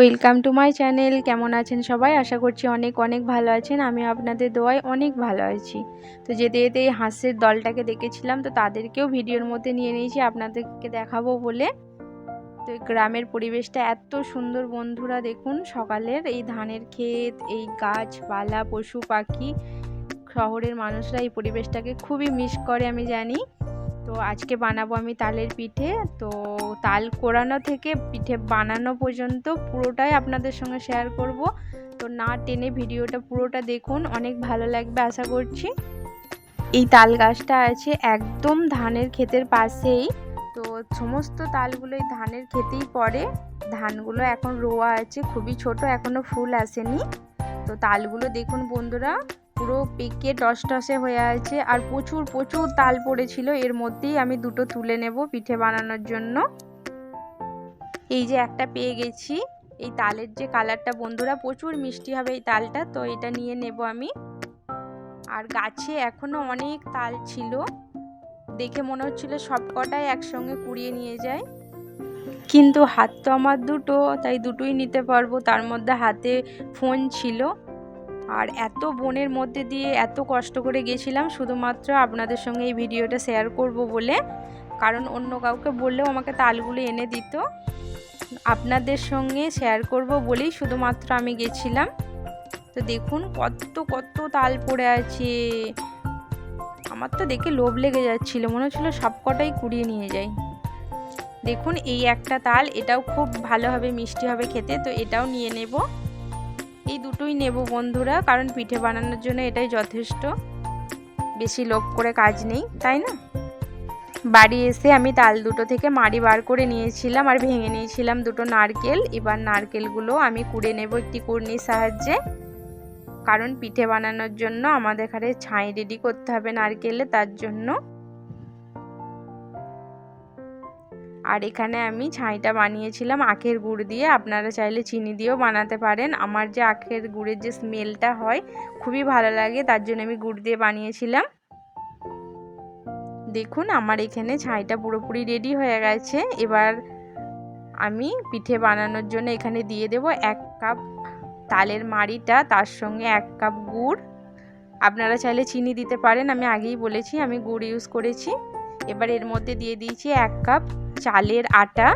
Welcome to my channel. কেমন আছেন সবাই? আশা করছি অনেক অনেক ভালো আছেন। আমি আপনাদের দোয়ায় অনেক ভালো আছি। তো যেতে যেতে এই হাঁসের দলটাকে দেখেছিলাম, তো তাদেরকেও ভিডিওর মধ্যে নিয়ে নিয়েছি, আপনাদেরকে দেখাবো বলে। তো গ্রামের পরিবেশটা এত সুন্দর বন্ধুরা, দেখুন সকালের এই ধানের ক্ষেত, এই গাছপালা পশু, পাখি, শহরের মানুষরা এই পরিবেশটাকে খুবই মিস করে, আমি জানি। তো আজকে বানাবো আমি তালের পিঠে। তো তাল কোরানো থেকে পিঠে বানানো পর্যন্ত পুরোটাই আপনাদের সঙ্গে শেয়ার করব। তো না টেনে ভিডিওটা পুরোটা দেখুন, অনেক ভালো লাগবে আশা করছি। এই তাল গাছটা আছে একদম ধানের ক্ষেতের পাশেই। তো সমস্ত তালগুলো এই ধানের ক্ষেতেই পড়ে। ধানগুলো এখন রোয়া আছে, খুবই ছোট, এখনও ফুল আসেনি। তো তালগুলো দেখুন বন্ধুরা পুরো পেকে টস টসে হয়ে আছে আর প্রচুর প্রচুর তাল পড়েছিল। এর মধ্যেই আমি দুটো তুলে নেব পিঠে বানানোর জন্য। এই যে একটা পেয়ে গেছি। এই তালের যে কালারটা, বন্ধুরা, প্রচুর মিষ্টি হবে এই তালটা, তো এটা নিয়ে নেব আমি। আর গাছে এখনও অনেক তাল ছিল। দেখে মনে হচ্ছিল সব কটাই একসঙ্গে কুড়িয়ে নিয়ে যায় কিন্তু হাত তো আমার দুটো, তাই দুটোই নিতে পারব। তার মধ্যে হাতে ফোন ছিল। আর এত বনের মধ্যে দিয়ে এত কষ্ট করে গেছিলাম, শুধুমাত্র আপনাদের সঙ্গে এই ভিডিওটা শেয়ার করব বলে। কারণ অন্য কাউকে বললেও আমাকে তালগুলো এনে দিত। আপনাদের সঙ্গে শেয়ার করব বলেই শুধুমাত্র আমি গেছিলাম। তো দেখুন কত কত তাল পড়ে আছে। আমার তো দেখে লোভ লেগে যাচ্ছিল, মনে হচ্ছিল সব কটাই কুড়িয়ে নিয়ে যাই। দেখুন এই একটা তাল, এটাও খুব ভালো হবে মিষ্টি হবে খেতে, তো এটাও নিয়ে নেব। এই দুটোই নেব বন্ধুরা, কারণ পিঠে বানানোর জন্য এটাই যথেষ্ট। বেশি লোভ করে কাজ নেই, তাই না? বাড়ি এসে আমি তাল দুটো থেকে মাড়ি বার করে নিয়েছিলাম আর ভেঙে নিয়েছিলাম দুটো নারকেল। এবার নারকেলগুলো আমি কুড়ে নেব একটি কুড়নির সাহায্যে। কারণ পিঠে বানানোর জন্য আমাদের এখানে ছাই রেডি করতে হবে নারকেলে, তার জন্য। আর এখানে আমি ছাইটা বানিয়েছিলাম আখের গুড় দিয়ে। আপনারা চাইলে চিনি দিয়েও বানাতে পারেন। আমার যে আখের গুড়ের যে স্মেলটা হয়, খুবই ভালো লাগে, তার জন্য আমি গুড় দিয়ে বানিয়েছিলাম। দেখুন, আমার এখানে ছাইটা পুরোপুরি রেডি হয়ে গেছে। এবার আমি পিঠে বানানোর জন্য এখানে দিয়ে দেব এক কাপ তালের মাড়িটা, তার সঙ্গে এক কাপ গুড়। আপনারা চাইলে চিনি দিতে পারেন, আমি আগেই বলেছি, আমি গুড় ইউজ করেছি। এবার এর মধ্যে দিয়ে দিয়েছি এক কাপ চালের আটা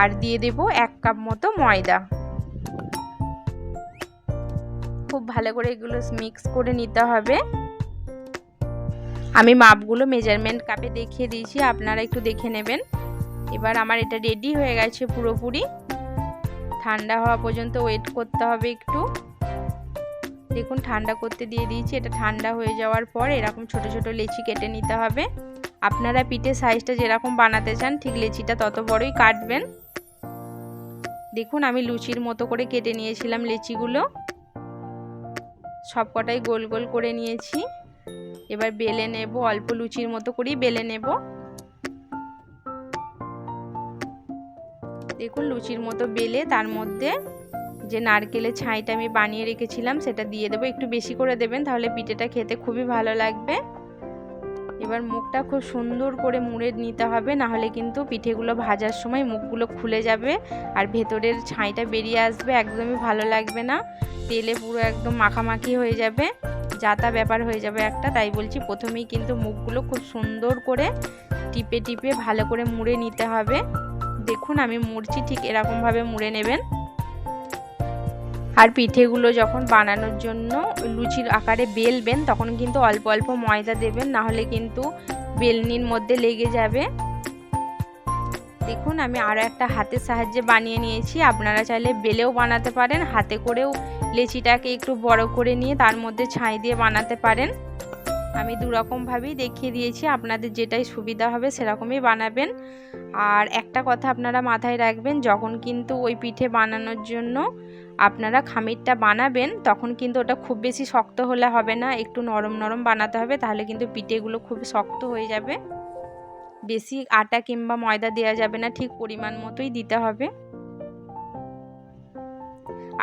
আর দিয়ে দেব এক কাপ মতো ময়দা। খুব ভালো করে এগুলো মিক্স করে নিতে হবে। আমি মাপগুলো মেজারমেন্ট কাপে দেখিয়ে দিয়েছি, আপনারা একটু দেখে নেবেন। এবার আমার এটা রেডি হয়ে গেছে পুরোপুরি। ঠান্ডা হওয়া পর্যন্ত ওয়েট করতে হবে একটু। দেখুন, ঠান্ডা করতে দিয়ে দিয়েছি, এটা ঠান্ডা হয়ে যাওয়ার পর এরকম ছোট ছোট লেচি কেটে নিতে হবে। আপনারা পিঠের সাইজটা যেরকম বানাতে চান, ঠিক লেচিটা তত বড়ই কাটবেন। দেখুন, আমি লুচির মতো করে কেটে নিয়েছিলাম লেচিগুলো। সব কটাই গোল গোল করে নিয়েছি। এবার বেলে নেব, অল্প লুচির মতো করেই বেলে নেব। দেখুন, লুচির মতো বেলে তার মধ্যে যে নারকেলের ছাইটা আমি বানিয়ে রেখেছিলাম, সেটা দিয়ে দেবো। একটু বেশি করে দেবেন, তাহলে পিঠেটা খেতে খুবই ভালো লাগবে। এবার মুখটা খুব সুন্দর করে মুড়ে নিতে হবে না হলে কিন্তু পিঠেগুলো ভাজার সময় মুখগুলো খুলে যাবে আর ভেতরের ছাইটা বেরিয়ে আসবে, একদমই ভালো লাগবে না। তেলে পুরো একদম মাখামাখি হয়ে যাবে যাতা ব্যাপার হয়ে যাবে একটা, তাই বলছি প্রথমেই কিন্তু মুখগুলো খুব সুন্দর করে টিপে টিপে ভালো করে মুড়ে নিতে হবে। দেখুন আমি মুড়ছি ঠিক এরকমভাবে মুড়ে নেবেন। আর পিঠেগুলো যখন বানানোর জন্য লুচির আকারে বেলবেন, তখন কিন্তু অল্প অল্প ময়দা দেবেন নাহলে কিন্তু বেলনির মধ্যে লেগে যাবে। দেখুন, আমি আরও একটা হাতের সাহায্যে বানিয়ে নিয়েছি। আপনারা চাইলে বেলেও বানাতে পারেন, হাতে করেও লেচিটাকে একটু বড় করে নিয়ে তার মধ্যে ছাই দিয়ে বানাতে পারেন। আমি দুরকমভাবেই দেখিয়ে দিয়েছি, আপনাদের যেটাই সুবিধা হবে সেরকমই বানাবেন। আর একটা কথা আপনারা মাথায় রাখবেন, যখন কিন্তু ওই পিঠে বানানোর জন্য আপনারা খামিরটা বানাবেন, তখন কিন্তু ওটা খুব বেশি শক্ত হলে হবে না, একটু নরম নরম বানাতে হবে, তাহলে কিন্তু পিঠেগুলো খুব শক্ত হয়ে যাবে। বেশি আটা কিংবা ময়দা দেওয়া যাবে না, ঠিক পরিমাণ মতোই দিতে হবে।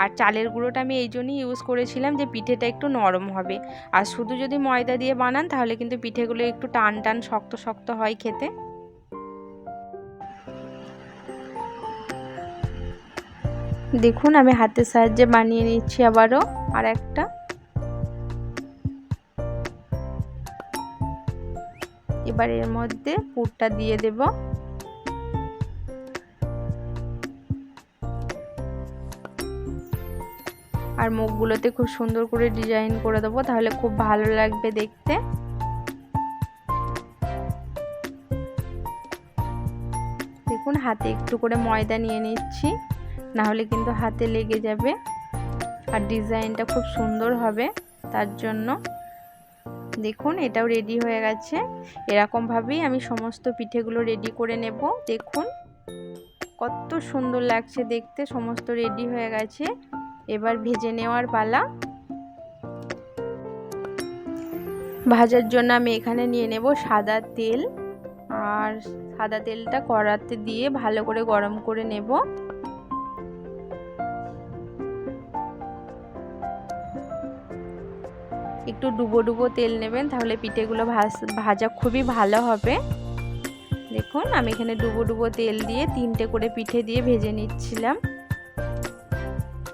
আর চালের গুঁড়োটা আমি এই জন্যই ইউজ করেছিলাম যে পিঠেটা একটু নরম হবে। আর শুধু যদি ময়দা দিয়ে বানান, তাহলে কিন্তু পিঠেগুলো একটু টান টান শক্ত শক্ত হয় খেতে। দেখুন, আমি হাতের সাহায্যে বানিয়ে নিচ্ছি আবারও আর একটা। এবার এর মধ্যে পুরটা দিয়ে দেব। আর মুখগুলোতে খুব সুন্দর করে ডিজাইন করে দেবো, তাহলে খুব ভালো লাগবে দেখতে। দেখুন, হাতে একটু করে ময়দা নিয়ে নিচ্ছি না হলে কিন্তু হাতে লেগে যাবে। আর ডিজাইনটা খুব সুন্দর হবে, তার জন্য। দেখুন, এটাও রেডি হয়ে গেছে। এরকমভাবেই আমি সমস্ত পিঠেগুলো রেডি করে নেব। দেখুন, কত সুন্দর লাগছে দেখতে, সমস্ত রেডি হয়ে গেছে। এবার ভেজে নেওয়ার পালা। ভাজার জন্য আমি এখানে নিয়ে নেব সাদা তেল। আর সাদা তেলটা কড়াতে দিয়ে ভালো করে গরম করে নেব। একটু ডুবো ডুবো তেল নেবেন, তাহলে পিঠেগুলো ভাজা খুবই ভালো হবে। দেখুন, আমি এখানে ডুবো ডুবো তেল দিয়ে তিনটে করে পিঠে দিয়ে ভেজে নিচ্ছিলাম।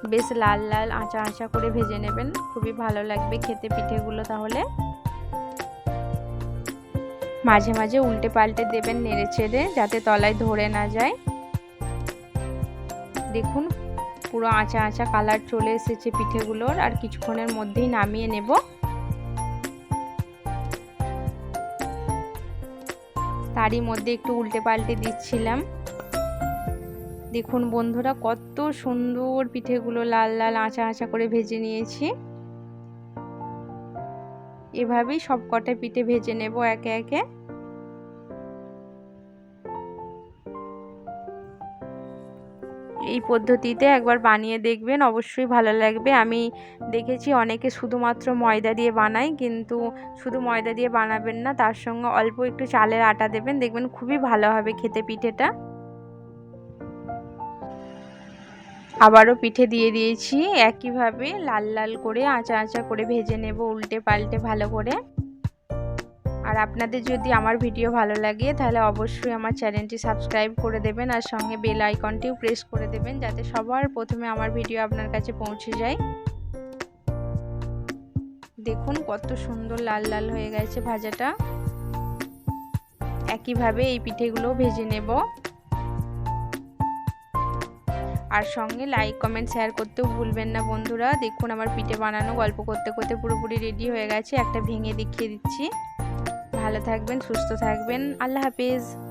বেশ লাল লাল আঁচা আঁচা করে ভেজে নেবেন। খুবই ভালো লাগবে খেতে পিঠেগুলো তাহলে। মাঝে মাঝে উল্টে পাল্টে দেবেন নেড়ে চেড়ে যাতে তলায় ধরে না যায়। দেখুন, পুরো আঁচা আঁচা কালার চলে এসেছে পিঠেগুলোর, আর কিছুক্ষণের মধ্যেই নামিয়ে নেব। তারই মধ্যে একটু উল্টে পাল্টে দিচ্ছিলাম। দেখুন বন্ধুরা, কত সুন্দর পিঠেগুলো লাল লাল আঁচা আঁচা করে ভেজে নিয়েছি। এভাবেই সব কটা পিঠে ভেজে নেব একে একে। এই পদ্ধতিতে একবার বানিয়ে দেখবেন, অবশ্যই ভালো লাগবে। আমি দেখেছি অনেকে শুধুমাত্র ময়দা দিয়ে বানায়, কিন্তু শুধু ময়দা দিয়ে বানাবেন না, তার সঙ্গে অল্প একটু চালের আটা দেবেন, দেখবেন খুবই ভালো হবে খেতে পিঠেটা। আবারও পিঠে দিয়ে দিয়েছি। একইভাবে লাল লাল করে আঁচা আঁচা করে ভেজে নেব উল্টে পাল্টে ভালো করে। আর আপনাদের যদি আমার ভিডিও ভালো লাগে, তাহলে অবশ্যই আমার চ্যানেলটি সাবস্ক্রাইব করে দেবেন আর সঙ্গে বেল আইকনটিও প্রেস করে দেবেন যাতে সবার প্রথমে আমার ভিডিও আপনার কাছে পৌঁছে যায়। দেখুন কত সুন্দর লাল লাল হয়ে গেছে ভাজাটা। একইভাবে এই পিঠেগুলো ভেজে নেব। আর সঙ্গে লাইক কমেন্ট শেয়ার করতেও ভুলবেন না বন্ধুরা। দেখুন আমার পিঠে বানানো গল্প করতে করতে পুরোপুরি রেডি হয়ে গেছে। একটা ভেঙে দেখিয়ে দিচ্ছি। ভালো থাকবেন, সুস্থ থাকবেন। আল্লাহ হাফিজ।